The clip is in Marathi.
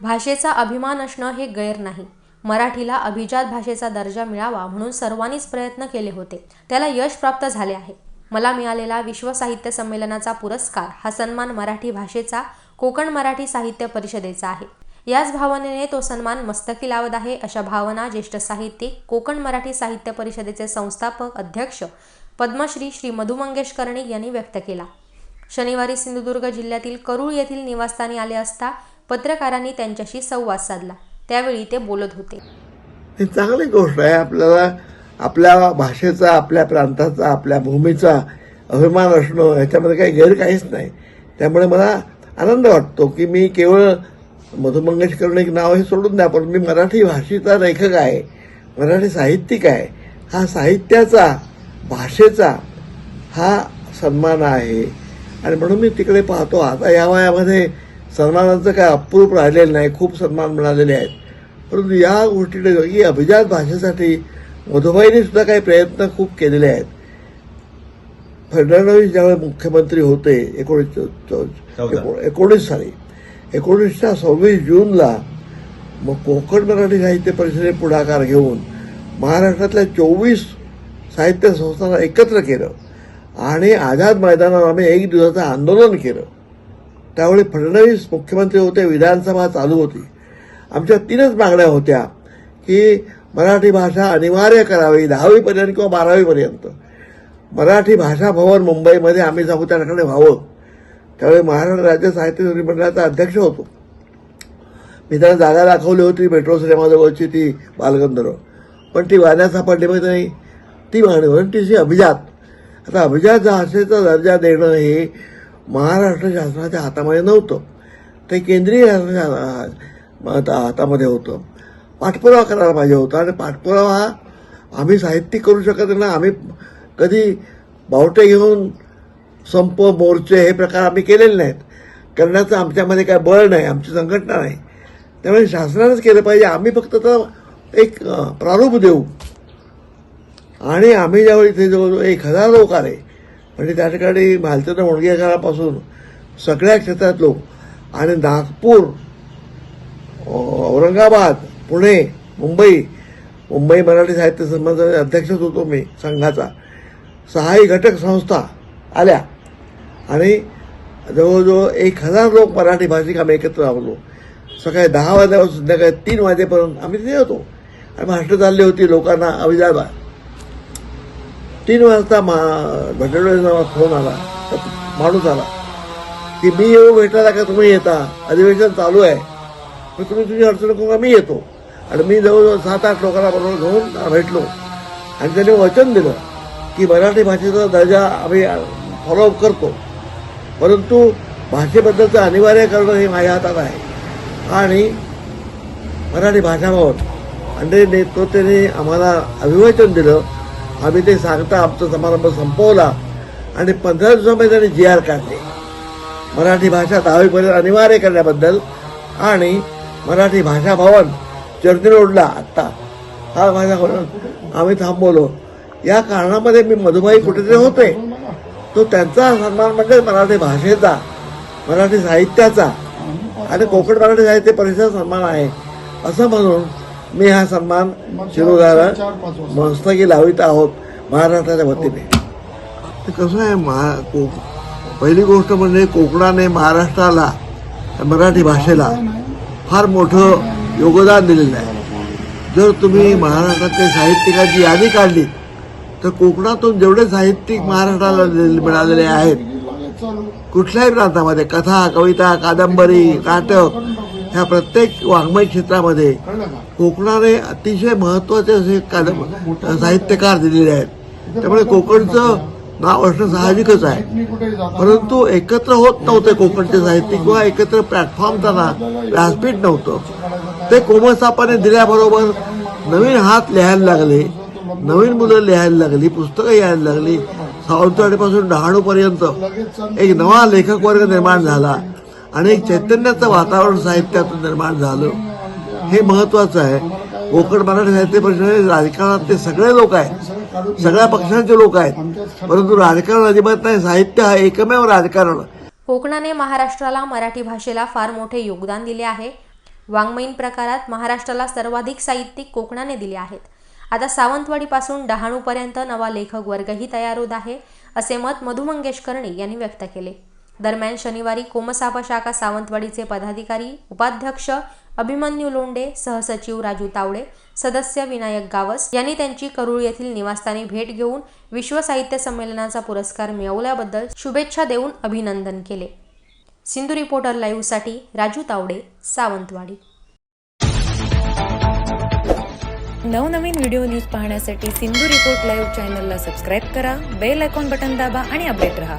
भाषेचा अभिमान असणं हे गैर नाही. मराठीला अभिजात भाषेचा दर्जा मिळावा म्हणून सर्वांनीच प्रयत्न केले होते. त्याला यश प्राप्त झाले आहे. मला मिळालेला विश्व साहित्य संमेलनाचा पुरस्कार हा सन्मान मराठी भाषेचा कोकण मराठी साहित्य परिषदेचा आहे. याच भावनेने तो सन्मान मस्तकी लावत आहे अशा भावना ज्येष्ठ साहित्यिक कोकण मराठी साहित्य परिषदेचे संस्थापक अध्यक्ष पद्मश्री श्री मधु मंगेश कर्णिक यांनी व्यक्त केला. शनिवारी सिंधुदुर्ग जिल्ह्यातील करूळ येथील निवासस्थानी आले असता पत्रकारांनी त्यांच्याशी संवाद साधला. त्यावेळी ते बोलत होते. ही चांगली गोष्ट आहे. आपल्याला आपल्या भाषेचा आपल्या प्रांताचा आपल्या भूमीचा अभिमान असणं ह्याच्यामध्ये काही गैर काहीच नाही. त्यामुळे मला आनंद वाटतो की मी केवळ मधु मंगेश एक नाव हे सोडून द्या पण मी मराठी भाषेचा लेखक आहे. मराठी साहित्यिक आहे. हा साहित्याचा भाषेचा हा सन्मान आहे. आणि म्हणून मी तिकडे पाहतो. आता या वयामध्ये सन्मानाचं काय अप्रूप राहिलेलं नाही खूप सन्मान मिळालेले आहेत. परंतु या गोष्टीने ही अभिजात भाषेसाठी मधुबाईंनी सुद्धा काही प्रयत्न खूप केलेले आहेत. फडणवीस ज्यावेळी मुख्यमंत्री होते एकोणीस एकोणीस साली एकोणीसच्या सव्वीस जूनला मग कोकण मराठी साहित्य परिषदेने पुढाकार घेऊन महाराष्ट्रातल्या चोवीस साहित्य संस्थांना एकत्र केलं आणि आझाद मैदानावर आम्ही एक दिवसाचं आंदोलन केलं. त्यावेळी फडणवीस मुख्यमंत्री होते विधानसभा चालू होती. आमच्या तीनच मागण्या होत्या की मराठी भाषा अनिवार्य करावी दहावीपर्यंत किंवा बारावीपर्यंत. मराठी भाषा भवन मुंबईमध्ये आम्ही जाऊ त्या ठिकाणी व्हावं. त्यावेळी महाराष्ट्र राज्य साहित्य मंडळाचा अध्यक्ष होतो. मी त्यांना जागा दाखवली होती मेट्रो सिनेमाजवळची ती बालगंधर्व. पण ती वाण्या सापडली माहिती नाही. ती मागणी म्हणून ती अभिजात. आता अभिजात भाषेचा दर्जा देणं हे महाराष्ट्र शासनाच्या हातामध्ये नव्हतं. ते केंद्रीय शासनाच्या हातामध्ये होतं. पाठपुरावा करायला पाहिजे होता आणि पाठपुरावा हा आम्ही साहित्यिक करू शकत नाही. आम्ही कधी बावटे घेऊन संप मोर्चे हे प्रकार आम्ही केलेले नाहीत. करण्याचं आमच्यामध्ये काय बळ नाही आमची संघटना नाही. त्यामुळे शासनानंच केलं पाहिजे. आम्ही फक्त तर एक प्रारूप देऊ. आणि आम्ही ज्यावेळी इथे जवळजवळ एक हजार लोक आले म्हणजे त्या ठिकाणी भालचंद्र मुणगेकरापासून सगळ्या क्षेत्रात लोक. आणि नागपूर औरंगाबाद पुणे मुंबई मुंबई मराठी साहित्य संबंधाचे अध्यक्षच होतो मी संघाचा. सहाही घटक संस्था आल्या. आणि जवळजवळ एक हजार लोक मराठी भाषिक आम्ही एकत्र आलो. सकाळी दहा वाजल्यापासून संध्याकाळी तीन वाजेपर्यंत आम्ही तिथे होतो. आणि भाषणं चालली होती लोकांना अभिजात. तीन वाजता मा भटडोळेचा फोन आला. तर माणूस आला. की मी येऊ भेटायला का तुम्ही येता? अधिवेशन चालू आहे. मग तुम्ही तुझी अडचण करू का? मी येतो. आणि मी जवळजवळ सात आठ लोकांना बरोबर घेऊन भेटलो. आणि त्याने वचन दिलं की मराठी भाषेचा दर्जा आम्ही फॉलोअप करतो. परंतु भाषेबद्दलचं अनिवार्य करणं हे माझ्या हातात आहे. आणि मराठी भाषाबाबत आणि आणि नेतृत्वाने आम्हाला अभिवाचन दिलं. आम्ही ते सांगता आमचा समारंभ संपवला आणि पंधरा दिवसामध्ये त्यांनी जी आर काढले. मराठी भाषा दहावीपर्यंत अनिवार्य करण्याबद्दल आणि मराठी भाषा भवन चर्नी रोडला आत्ता. हा माझा आम्ही थांबवलो. या कारणामध्ये मी मधुबाई कुठेतरी होते. तो त्यांचा सन्मान म्हणजे मराठी भाषेचा मराठी साहित्याचा आणि कोकण मराठी साहित्य परिषद सन्मान आहे. असं म्हणून मी हा सन्मान शिरोधारा मस्तकी लावित आहोत महाराष्ट्राच्या वतीने. कसं आहे महा को पहिली गोष्ट म्हणजे कोकणाने महाराष्ट्राला मराठी भाषेला फार मोठं योगदान दिलेलं आहे. जर तुम्ही महाराष्ट्रातल्या साहित्यिकाची यादी काढली तर कोकणातून जेवढे साहित्यिक महाराष्ट्राला मिळालेले आहेत कुठल्याही प्रांतामध्ये कथा कविता कादंबरी नाटक ह्या प्रत्येक वाङ्मय क्षेत्रामध्ये कोकणाने अतिशय महत्त्वाचे असे कादंब साहित्यकार दिलेले आहेत. त्यामुळे कोकणचं नाव असणं साहजिकच आहे. परंतु एकत्र होत नव्हते कोकणचे साहित्यिक किंवा एकत्र प्लॅटफॉर्म त्यांना व्यासपीठ नव्हतं. ते कोमसापाने दिल्याबरोबर नवीन हात लिहायला लागले नवीन मुलं लिहायला लागली पुस्तकं यायला लागली. सावंतवाडीपासून डहाणूपर्यंत एक नवा लेखक वर्ग निर्माण झाला. आणि एक चैतन्याचं वातावरण साहित्यातून निर्माण झालं. हे महत्वाचं आहे. कोकण मराठी साहित्य परिषदेत राजकारणातले सगळे लोक आहेत. सगळ्या पक्षांचे लोक आहेत. परंतु राजकारण अजिबात नाही. साहित्य हा एकमेव राजकारण. कोकणाने महाराष्ट्राला मराठी भाषेला फार मोठे योगदान दिले आहे. वाङ्मयीन प्रकारात महाराष्ट्राला सर्वाधिक साहित्यिक कोकणाने दिले आहेत. आता सावंतवाडीपासून डहाणूपर्यंत नवा लेखक वर्गही तयार होत आहे असे मत मधु मंगेश यांनी व्यक्त केले. दरम्यान शनिवारी कोमसाप शाखा सावंतवाडीचे पदाधिकारी उपाध्यक्ष अभिमन्यू लोंडे सहसचिव राजू तावडे सदस्य विनायक गावस यांनी त्यांची करूळ येथील निवासस्थानी भेट घेऊन विश्व साहित्य संमेलनाचा पुरस्कार मिळवल्याबद्दल शुभेच्छा देऊन अभिनंदन केले. सिंधू रिपोर्टर लाईव्हसाठी राजू तावडे सावंतवाडी. नवनवीन व्हिडिओ न्यूज पाहण्यासाठी सिंधू रिपोर्ट लाईव्ह चॅनलला सबस्क्राईब करा बेल आयकॉन बटन दाबा आणि अपडेट रहा.